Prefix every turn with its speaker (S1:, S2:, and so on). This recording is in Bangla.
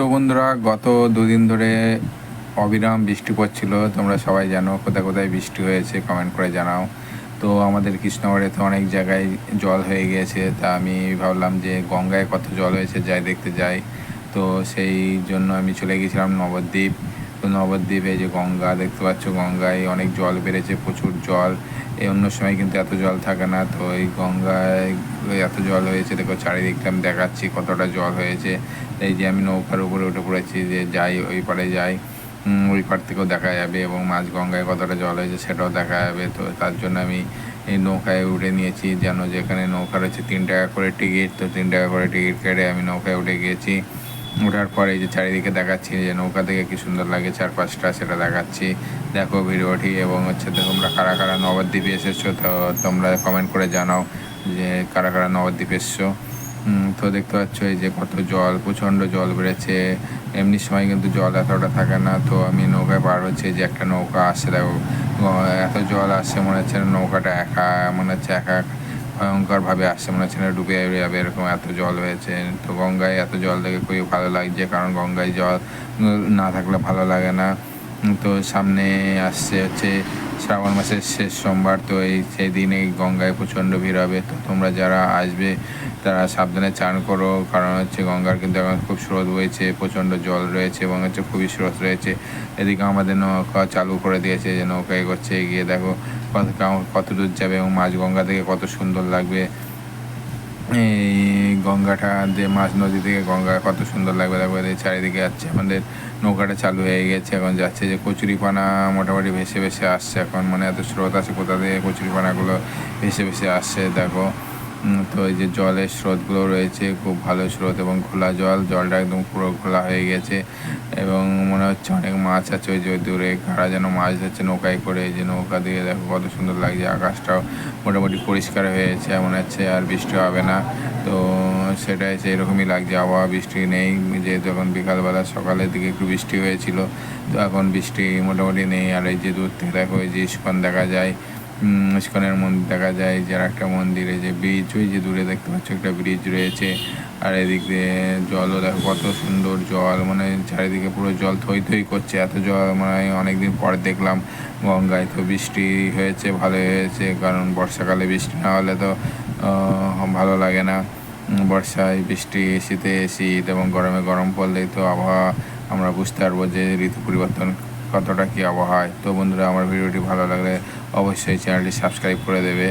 S1: তো বন্ধুরা, গত দুদিন ধরে অবিরাম বৃষ্টি পড়ছিল। তোমরা সবাই জানো কোথায় কোথায় বৃষ্টি হয়েছে কমেন্ট করে জানাও। তো আমাদের কৃষ্ণগড়ে তো অনেক জায়গায় জল হয়ে গিয়েছে। তা আমি ভাবলাম যে গঙ্গায় কত জল হয়েছে যাই দেখতে যাই। তো সেই জন্য আমি চলে গেছিলাম নবদ্বীপ। নবদ্বীপে যে গঙ্গা, দেখতে পাচ্ছ গঙ্গায় অনেক জল বেড়েছে, প্রচুর জল। এই অন্য সময় কিন্তু এত জল থাকে না, তো এই গঙ্গায় এত জল হয়েছে, দেখো চারিদিকটা আমি দেখাচ্ছি কতটা জল হয়েছে। এই যে আমি নৌকার উপরে উঠে পড়েছি, যে যাই ওই পারে যাই ওই পার থেকেও দেখা যাবে এবং মাঝ গঙ্গায় কতটা জল হয়েছে সেটাও দেখা যাবে। তো তার জন্য আমি এই নৌকায় উঠে নিয়েছি, যেন যেখানে নৌকা রয়েছে তিন টাকা করে টিকিট, তো তিন টাকা করে টিকিট কেটে আমি নৌকায় উঠে গিয়েছি। ওঠার পরে এই যে চারিদিকে দেখাচ্ছি যে নৌকা থেকে কি সুন্দর লাগে চারপাশটা, সেটা দেখাচ্ছি। দেখো ভিডিওটি এবং হচ্ছে তোমরা কারা কারা নবদ্বীপে এসেছ তো তোমরা কমেন্ট করে জানাও যে কারা কারা নবদ্বীপ এসছো। তো দেখতে পাচ্ছ এই যে কত জল, প্রচণ্ড জল বেড়েছে। এমনি সময় কিন্তু জল এতটা থাকে না, তো আমি নৌকায় পার হচ্ছে। যে একটা নৌকা আসছে, দেখো এত জল আসছে মনে হচ্ছে নৌকাটা একা, মনে হচ্ছে একা ভয়ঙ্করভাবে আসছে, মনে হচ্ছে না ডুবে যাবে, এরকম এত জল হয়েছে। তো গঙ্গায় এত জল দেখে খুবই ভালো লাগছে, কারণ গঙ্গায় জল না থাকলে ভালো লাগে না। তো সামনে আসছে হচ্ছে শ্রাবণ মাসের শেষ সোমবার, তো এই সেই দিনে গঙ্গায় প্রচণ্ড ভিড় হবে। তো তোমরা যারা আসবে, তারা সাবধানে চান করো, কারণ হচ্ছে গঙ্গার কিন্তু এখন খুব স্রোত বইছে, প্রচণ্ড জল রয়েছে এবং হচ্ছে খুবই স্রোত রয়েছে। এদিকে আমাদের নৌকা চালু করে দিয়েছে, যে নৌকা এগোচ্ছে এগিয়ে দেখো কত দূর যাবে এবং মাছ গঙ্গা থেকে কত সুন্দর লাগবে। এই গঙ্গাটা যে মাছ নদী থেকে গঙ্গা কত সুন্দর লাগবে। লাগবে চারিদিকে যাচ্ছে। আমাদের নৌকাটা চালু হয়ে গেছে। এখন যাচ্ছে যে কচুরিপানা মোটামুটি ভেসে ভেসে আসছে। এখন মানে এত স্রোত আছে কোথা থেকে কচুরিপানাগুলো ভেসে ভেসে আসছে। দেখো তো এই যে জলের স্রোতগুলো রয়েছে, খুব ভালো স্রোত এবং খোলা জল, জলটা একদম পুরো খোলা হয়ে গেছে এবং মনে হচ্ছে অনেক মাছ আছে ওই যে দূরে, কারা যেন মাছ ধরছে নৌকায় করে যে নৌকা দিয়ে দেখো কত সুন্দর লাগছে, আকাশটাও মোটামুটি পরিষ্কার হয়েছে মনে হচ্ছে আর বৃষ্টি হবে না। তো সেটাই হচ্ছে এরকমই লাগছে, আবহাওয়া বৃষ্টি নেই, যেহেতু এখন বিকালবেলা সকালের দিকে একটু বৃষ্টি হয়েছিল, তো এখন বৃষ্টি মোটামুটি নেই, আর এই যে দূর থেকে দেখো এই যে ইস্কন দেখা যায় ইস্কনের মন্দির দেখা যায় যার একটা মন্দিরে যে ব্রিজ ওই যে দূরে দেখতে পাচ্ছ একটা ব্রিজ রয়েছে। আর এদিক দিয়ে জলও দেখো কত সুন্দর জল মানে চারিদিকে পুরো জল থই থই করছে। এত জল মানে অনেকদিন পর দেখলাম গঙ্গায় তো বৃষ্টি হয়েছে, ভালো হয়েছে, কারণ বর্ষাকালে বৃষ্টি না হলে তো ভালো লাগে না। বর্ষায় বৃষ্টি, শীতে শীত এবং গরমে গরম পড়লেই তো আবহাওয়া, আমরা বুঝতে পারব যে ঋতু পরিবর্তন কতটা কী আবহাওয়া তো বন্ধুরা আমার ভিডিওটি ভালো লাগলে অবশ্যই চ্যানেলটি সাবস্ক্রাইব করে দেবে।